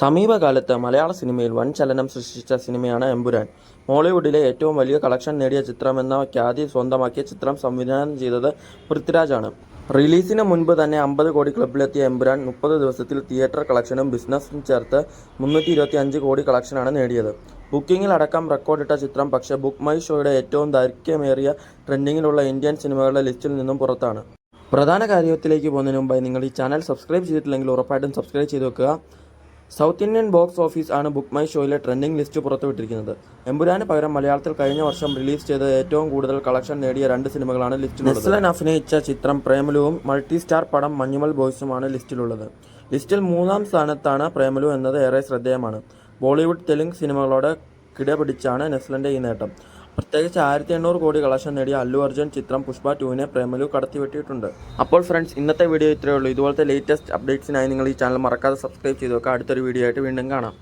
സമീപകാലത്ത് മലയാള സിനിമയിൽ വൻ ചലനം സൃഷ്ടിച്ച സിനിമയാണ് എമ്പുരാൻ. മോളിവുഡിലെ ഏറ്റവും വലിയ കളക്ഷൻ നേടിയ ചിത്രമെന്ന ഖ്യാതി സ്വന്തമാക്കിയ ചിത്രം സംവിധാനം ചെയ്തത് പൃഥ്വിരാജാണ്. റിലീസിന് മുൻപ് തന്നെ അമ്പത് കോടി ക്ലബിലെത്തിയ എമ്പുരാൻ മുപ്പത് ദിവസത്തിൽ തിയേറ്റർ കളക്ഷനും ബിസിനസ്സും ചേർത്ത് മുന്നൂറ്റി ഇരുപത്തി അഞ്ച് കോടി കളക്ഷനാണ് നേടിയത്. ബുക്കിംഗിൽ അടക്കം റെക്കോർഡിട്ട ചിത്രം പക്ഷേ ബുക്ക് മൈ ഷോയുടെ ഏറ്റവും ദൈർഘ്യമേറിയ ട്രെൻഡിങ്ങിലുള്ള ഇന്ത്യൻ സിനിമകളുടെ ലിസ്റ്റിൽ നിന്നും പുറത്താണ്. പ്രധാന കാര്യത്തിലേക്ക് പോകുന്നതിന് മുമ്പായി നിങ്ങൾ ഈ ചാനൽ സബ്സ്ക്രൈബ് ചെയ്തിട്ടില്ലെങ്കിൽ ഉറപ്പായിട്ടും സബ്സ്ക്രൈബ് ചെയ്ത് വെക്കുക. സൗത്ത് ഇന്ത്യൻ ബോക്സ് ഓഫീസ് ആണ് ബുക്ക് മൈ ഷോയിലെ ട്രെൻഡിംഗ് ലിസ്റ്റ് പുറത്തുവിട്ടിരിക്കുന്നത്. എമ്പുരാന് പകരം മലയാളത്തിൽ കഴിഞ്ഞ വർഷം റിലീസ് ചെയ്ത ഏറ്റവും കൂടുതൽ കളക്ഷൻ നേടിയ രണ്ട് സിനിമകളാണ് ലിസ്റ്റിലുള്ളത്. നെസ്ലൻ അഭിനയിച്ച ചിത്രം പ്രേമലുവും മൾട്ടി സ്റ്റാർ പടം മഞ്ഞുമൽ ബോയ്സുമാണ് ലിസ്റ്റിലുള്ളത്. ലിസ്റ്റിൽ മൂന്നാം സ്ഥാനത്താണ് പ്രേമലു എന്നത് ഏറെ ശ്രദ്ധേയമാണ്. ബോളിവുഡ് തെലുങ്ക് സിനിമകളോട് കിടപിടിച്ചാണ് നെസ്ലന്റെ ഈ നേട്ടം. പ്രത്യേകിച്ച് ആയിരത്തി എണ്ണൂറ് കോടി കളക്ഷൻ നേടിയ അല്ലു അർജുൻ ചിത്രം പുഷ്പ ടുവിനെ പ്രേമലു കടത്തിവെട്ടിയിട്ടുണ്ട്. അപ്പോൾ ഫ്രണ്ട്സ് ഇന്നത്തെ വീഡിയോ ഇത്രയേ ഉള്ളൂ. ഇതുപോലത്തെ ലേറ്റസ്റ്റ് അപ്ഡേറ്റ്സിനായി നിങ്ങൾ ഈ ചാനൽ മറക്കാതെ സബ്സ്ക്രൈബ് ചെയ്ത് വെക്കുക അടുത്തൊരു വീഡിയോ ആയിട്ട് വീണ്ടും കാണാം.